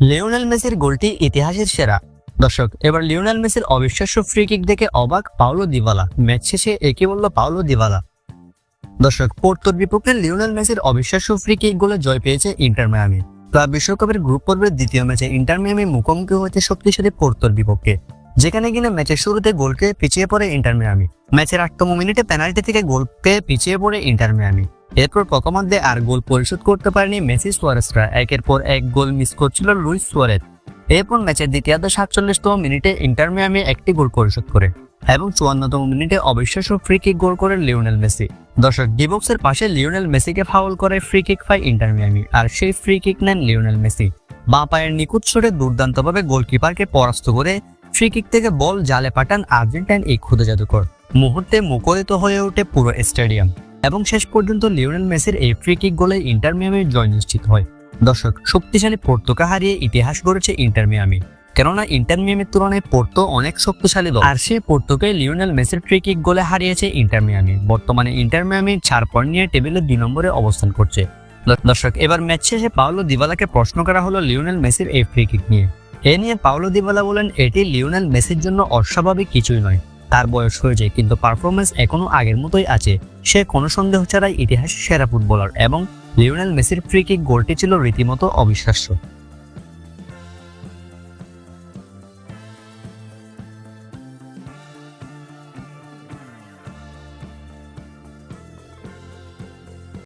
Lionel মেসির গোলটি ইতিহাসের সেরা। দর্শক, এবার লিওনেল মেসির অবিশ্বাস্য ফ্রি কিক দেখে অবাক পাওলো দিবালা। ম্যাচ শেষে একই বলল পাওলো দিবালা। দর্শক, পোর্তোর বিপক্ষে লিওনেল মেসির অবিশ্বাস্য ফ্রি কিক গোলে জয় পেয়েছে ইন্টার মায়ামি। ক্লাব বিশ্বকাপের গ্রুপ পর্বের দ্বিতীয় ম্যাচে ইন্টার মিয়ামি মুখোমুখি হয়েছে শক্তিশালী পোর্তোর বিপক্ষে। যেখানে কিনা ম্যাচের শুরুতে গোলকে পিছিয়ে পড়ে ইন্টার মিয়ামি। ম্যাচের আটতম মিনিটে পেনাল্টি থেকে গোল পেয়ে পিছিয়ে পড়ে ইন্টার মিয়ামি। এরপর প্রথমার্ধে আর গোল পরিশোধ করতে পারেনি মেসি সুয়ারেসরা একের পর এক গোল মিস করছিল লুইস সুয়ারেজ। এরপর ম্যাচের দ্বিতীয়ার্ধ সাতচল্লিশতম মিনিটে ইন্টার মিয়ামি একটি গোল পরিশোধ করে এবং চুয়ান্নতম মিনিটে অবিশ্বাস্য ফ্রি কিক গোল করে লিওনেল মেসি। দর্শক ডিবক্সের পাশে লিওনেল মেসিকে ফাউল করে ফ্রি কিক পায় ইন্টার মিয়ামি আর সেই ফ্রি কিক নেন লিওনেল মেসি। বাঁ পায়ের নিখুঁত শটে দুর্দান্তভাবে গোলকিপারকে পরাস্ত করে ফ্রি কিক থেকে বল জালে পাঠান আর্জেন্টাইন এই ক্ষুদে জাদুকর। মুহূর্তে মুখরিত হয়ে ওঠে পুরো স্টেডিয়াম। এবং শেষ পর্যন্ত লিওনেল মেসির এই ফ্রি কিক গোলে ইন্টার মিয়ামির জয় নিশ্চিত হয়। দর্শক, শক্তিশালী পোর্তোকে হারিয়ে ইতিহাস গড়েছে ইন্টার মিয়ামি। কেননা ইন্টার মিয়ামির তুলনায় পোর্তো অনেক শক্তিশালী দল। আর সেই পোর্তোকে লিওনেল মেসির ফ্রি কিক গোলে হারিয়েছে ইন্টার মিয়ামি। বর্তমানে ইন্টার মিয়ামি চার পয়েন্ট নিয়ে টেবিলে দুই নম্বরে অবস্থান করছে। দর্শক, এবার ম্যাচ শেষে পাওলো দিবালাকে প্রশ্ন করা হলো লিওনেল মেসির এই ফ্রি কিক নিয়ে। এ নিয়ে পাওলো দিবালা বলেন, এটি লিওনেল মেসির জন্য অস্বাভাবিক কিছুই নয়। তার বয়স হয়েছে, কিন্তু পারফরমেন্স এখনও আগের মতোই আছে। সে কোনো সন্দেহ ছাড়াই ইতিহাসের সেরা ফুটবলার এবং লিওনেল মেসির ফ্রি কিক গোলটি ছিল রীতিমতো অবিশ্বাস্য।